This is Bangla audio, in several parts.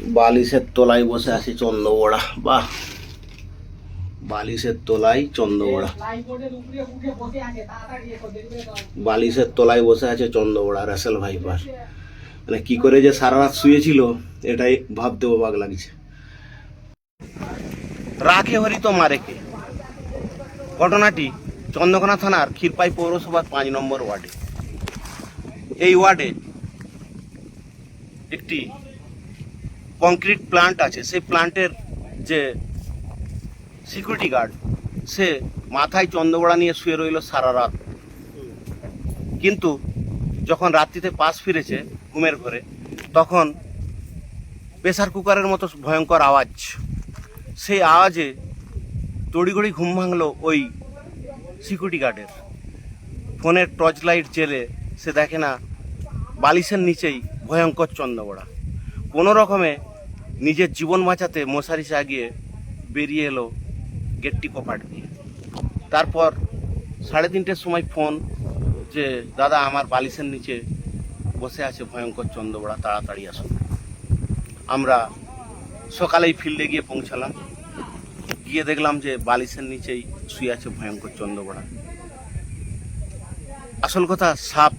বালিশের তলায় বসে আছি চন্দ্রবড়া, বাহ। বালিশের তলায় চন্দ্রবড়া। বালিশের তলায় বসে আছে চন্দ্রবড়া, রাসেল ভাইপার। মানে কি করে যে সারা রাত শুয়েছিল, এটাই ভাবতে অবাক লাগছে। রাখে হরি তো মারে কে ঘটনাটি চন্দ্রকোনা থানার ক্ষীরপাই পৌরসভার পাঁচ নম্বর ওয়ার্ডে। এই ওয়ার্ডে একটি কংক্রিট প্লান্ট আছে, সেই প্লান্টের যে সিকিউরিটি গার্ড সে মাথায় চন্দ্রবড়া নিয়ে শুয়ে রইল সারা রাত। কিন্তু যখন রাত্রিতে পাশ ফিরেছে ঘুমের ঘরে, তখন প্রেসার কুকারের মতো ভয়ঙ্কর আওয়াজ। সেই আওয়াজে তড়িঘড়ি ঘুম ভাঙলো ওই সিকিউরিটি গার্ডের ফোনের টর্চ লাইট জেলে সে দেখে না, বালিশের নিচেই ভয়ঙ্কর চন্দ্রবড়া কোনো রকমে নিজের জীবন বাঁচাতে মশারি চাগিয়ে বেরিয়ে এলো গেটটি কপাট দিয়ে। তারপর সাড়ে তিনটের সময় ফোন যে, দাদা, আমার বালিশের নিচে বসে আছে ভয়ঙ্কর চন্দ্রবড়া, তাড়াতাড়ি আসুন আমরা সকালেই ফিল্ডে গিয়ে পৌঁছালাম। গিয়ে দেখলাম যে, বালিশের নিচেই শুয়ে আছে ভয়ঙ্কর চন্দ্রবড়া। আসল কথা, সাপ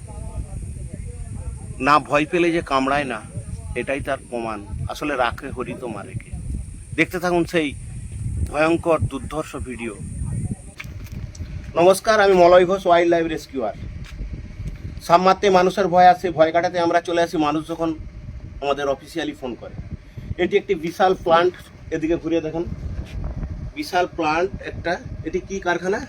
না ভয় পেলে যে কামড়ায় না, এটাই তার প্রমাণ। আসলে রাখে হরিত মারেকে দেখতে থাকুন সেই ভয়ঙ্কর দুর্ধর্ষ ভিডিও। নমস্কার আমি Malay Ghosh wildlife rescuer সাপ মারতে মানুষের ভয় আসে ভয় কাটাতে আমরা চলে আসি। মানুষ যখন আমাদের অফিসিয়ালি ফোন করে। এটি একটি বিশাল প্লান্ট এদিকে ঘুরিয়ে দেখুন। বিশাল প্লান্ট একটা এটি কি কারখানা?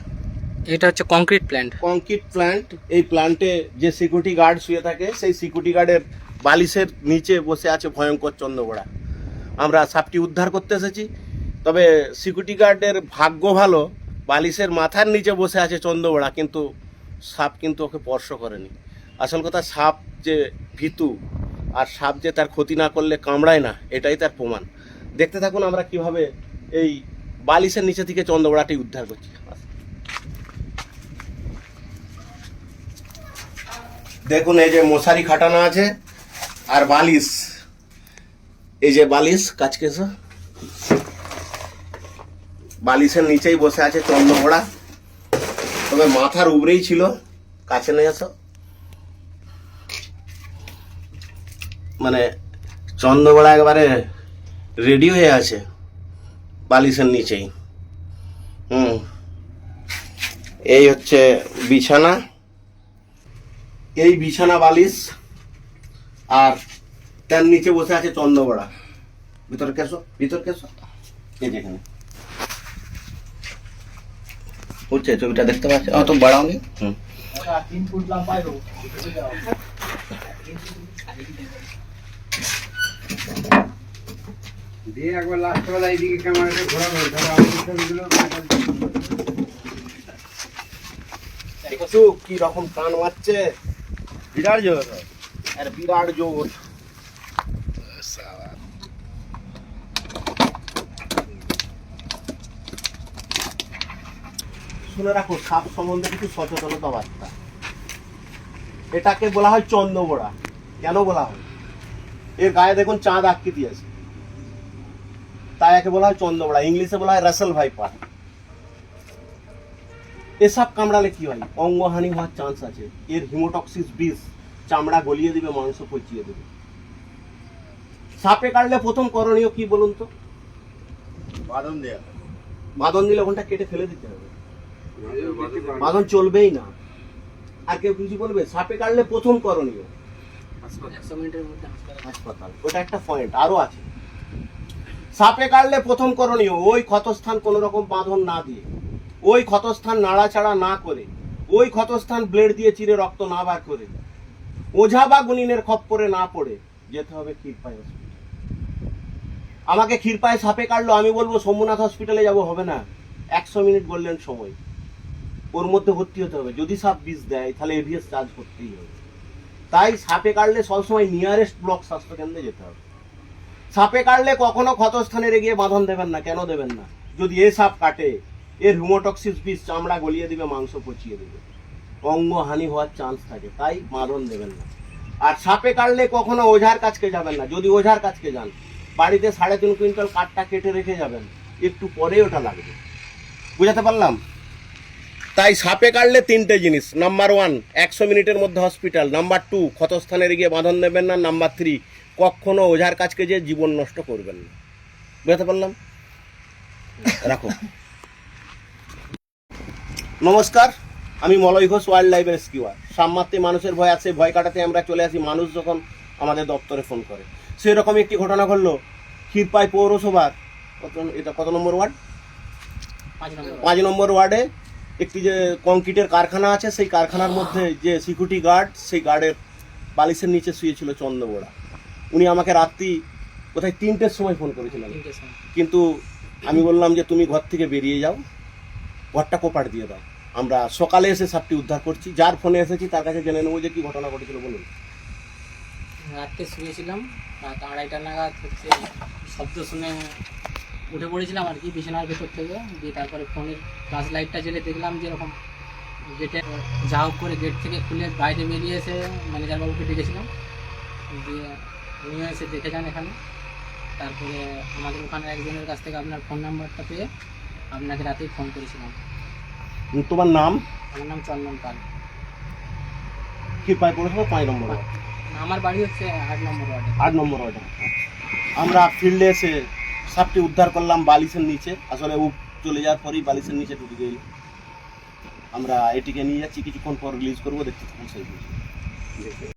এটা হচ্ছে কংক্রিট প্ল্যান্ট কংক্রিট প্ল্যান্ট এই প্ল্যান্টে যে সিকিউরিটি গার্ড শুয়ে থাকে সেই সিকিউরিটি গার্ডের বালিশের নিচে বসে আছে ভয়ঙ্কর চন্দ্রগোড়া। আমরা সাপটি উদ্ধার করতে এসেছি। তবে সিকিউরিটি গার্ডের ভাগ্য ভালো, বালিশের মাথার নিচে বসে আছে চন্দ্রগোড়া, কিন্তু সাপ কিন্তু ওকে স্পর্শ করেনি। আসল কথা, সাপ যে ভীতু আর সাপ যে তার ক্ষতি না করলে কামড়ায় না, এটাই তার প্রমাণ। দেখতে থাকুন আমরা কীভাবে এই বালিশের নিচে থেকে চন্দ্রগোড়াটি উদ্ধার করছি। দেখুন, এই যে মশারি খাটানো আছে। আর বালিশ। এই যে বালিশ এসো। বালিশের নিচেই বসে আছে চন্দ্র চন্দ্রঘোড়া। তবে মাথার উপরেই ছিল, কাছে নিয়ে আসো মানে চন্দ্রঘোড়া একবারে রেডি হয়ে আছে, বালিশের নিচেই। হুম। এই হচ্ছে বিছানা। এই বিছানা বালিশ আর তার নিচে বসে আছে চন্দ্রবড়া। ভিতরে কেসো ভিতর কেসো। এই যেখানে হচ্ছে ছবিটা দেখতে পাচ্ছ? অত বাড়াও নি? হুম। দিয়ে একবার লাস্ট বেলা এইদিকে ক্যামেরাটা দেখছ কি রকম টান মারছে। বিরাট জোর। আর বিরাট জোর শুনে রাখো, সাপ সম্বন্ধে কিছু সচেতনতা বার্তা। এটাকে বলা হয় চন্দ্রবোড়া। কেন বলা হয়? এর গায়ে দেখুন চাঁদ আকৃতি আছে। তাই একে বলা হয় চন্দ্রবোড়া। ইংলিশে বলা হয় রাসেল ভাইপার। এসব কামড়ালে কি হয়? অঙ্গহানি হওয়ার চান্স আছে। এর হিমোটক্সিস বিষ চামড়া গলিয়ে দিবে মাংস পচিয়ে দেবে। সাপে কাটলে প্রথম করণীয় কি বলুন তো? বাদন দেয়া। বাঁধন দিলে ওখানটা কেটে ফেলে দিতে হবে। বাঁধন চলবেই না। আর কেউ কিছু বলবে সাপে কাটলে প্রথম করণীয়। হাসপাতাল। ওটা একটা পয়েন্ট আরও আছে। সাপে কাটলে প্রথম করণীয় ওই ক্ষতস্থান কোন রকম বাঁধন না দিয়ে ওই ক্ষতস্থান নাড়াচাড়া না করে ওই ক্ষতস্থান ব্লেড দিয়ে চিরে রক্ত না বার করে ওঝা বা গুনিনের খপ্পরে না পড়ে, যেতে হবে ক্ষীরপাই হসপিটাল আমাকে ক্ষীরপাই সাপে কাটলো, আমি বলব সোমনাথ হসপিটালে যাব, হবে না। একশো মিনিট বললেন সময়। ওর মধ্যে ভর্তি হতে হবে। যদি সাপ বিষ দেয়, তাহলে এভিএস চার্জ করতেই হবে। তাই সাপে কাটলে সবসময় নিয়ারেস্ট ব্লক স্বাস্থ্যকেন্দ্রে যেতে হবে। সাপে কাটলে কখনো ক্ষতস্থানে গিয়ে বাঁধন দেবেন না, কেন দেবেন না? যদি এ সাপ কাটে, এর হিমোটক্সিস বিষ চামড়া গলিয়ে দিবে, মাংস পচিয়ে দেবে। অঙ্গ হানি হওয়ার চান্স থাকে, তাই বাঁধন দেবেন না। আর সাপে কাটলে কখনো ওঝার কাছকে যাবেন না, যদি ওঝার কাছকে যান, বাড়িতে সাড়ে তিন কুইন্টাল কাঠটা কেটে রেখে যাবেন, একটু পরে ওটা লাগবে। বুঝাতে পারলাম? তাই সাপে কাটলে তিনটে জিনিস নাম্বার ওয়ান একশো মিনিটের মধ্যে হসপিটাল নাম্বার টু ক্ষতস্থানে গিয়ে বাঁধন দেবেন না নাম্বার থ্রি কখনো ওঝার কাছকে যে জীবন নষ্ট করবেন না। বুঝাতে পারলাম? রাখো। নমস্কার। আমি Malay Ghosh wildlife rescuer সামমাত্রে মানুষের ভয় আছে ভয় কাটাতে আমরা চলে আসি মানুষ যখন আমাদের দপ্তরে ফোন করে। সেরকম একটি ঘটনা ঘটলো ক্ষীরপাই পৌরসভার কত এটা কত নম্বর ওয়ার্ড? পাঁচ নম্বর ওয়ার্ডে। একটি যে কংক্রিটের কারখানা আছে সেই কারখানার মধ্যে যে সিকিউরিটি গার্ড সেই গার্ডের বালিশের নিচে শুয়েছিল চন্দ্রবোড়া উনি আমাকে রাত্রি কোথায় তিনটের সময় ফোন করেছিলেন। কিন্তু আমি বললাম যে তুমি ঘর থেকে বেরিয়ে যাও ঘরটা কোপাট দিয়ে দাও। আমরা সকালে এসে সাপটি উদ্ধার করছি, যার ফোনে এসেছি, তার কাছে জেনে নেব যে কি ঘটনা ঘটেছিল, বলুন। রাত্রে শুয়েছিলাম, রাত আড়াইটা নাগাদ হচ্ছে, শব্দ শুনে উঠে পড়েছিলাম আর কি, বিছানার ভেতর থেকে, দিয়ে তারপরে ফোনের ফ্লাশ লাইটটা জেলে দেখলাম যে এরকম গেটে, যা হোক করে গেট থেকে খুলে বাইরে বেরিয়ে এসে ম্যানেজার বাবুকে ডেকেছিলাম, দিয়ে উনিও এসে দেখে যান এখানে। তারপরে আমাদের ওখানে একজনের কাছ থেকে আপনার ফোন নাম্বারটা পেয়ে আপনাকে রাতেই ফোন করেছিলাম। তোমার নাম? আমার নাম চন্দন পাল। কি পাই পৌরসভা পাঁচ নম্বর ওয়ার্ড? আমার বাড়ি হচ্ছে আট নম্বর ওয়ার্ডে। আট নম্বর ওয়ার্ডে। আমরা ফিল্ডে এসে সাপটি উদ্ধার করলাম বালিশের নিচে। আসলে ও চলে যাওয়ার পরেই বালিশের নিচে ঢুকে গেল। আমরা এটিকে নিয়ে যাচ্ছি কিছুক্ষণ পর রিলিজ করব দেখতে থাকুন সেই ভিডিও।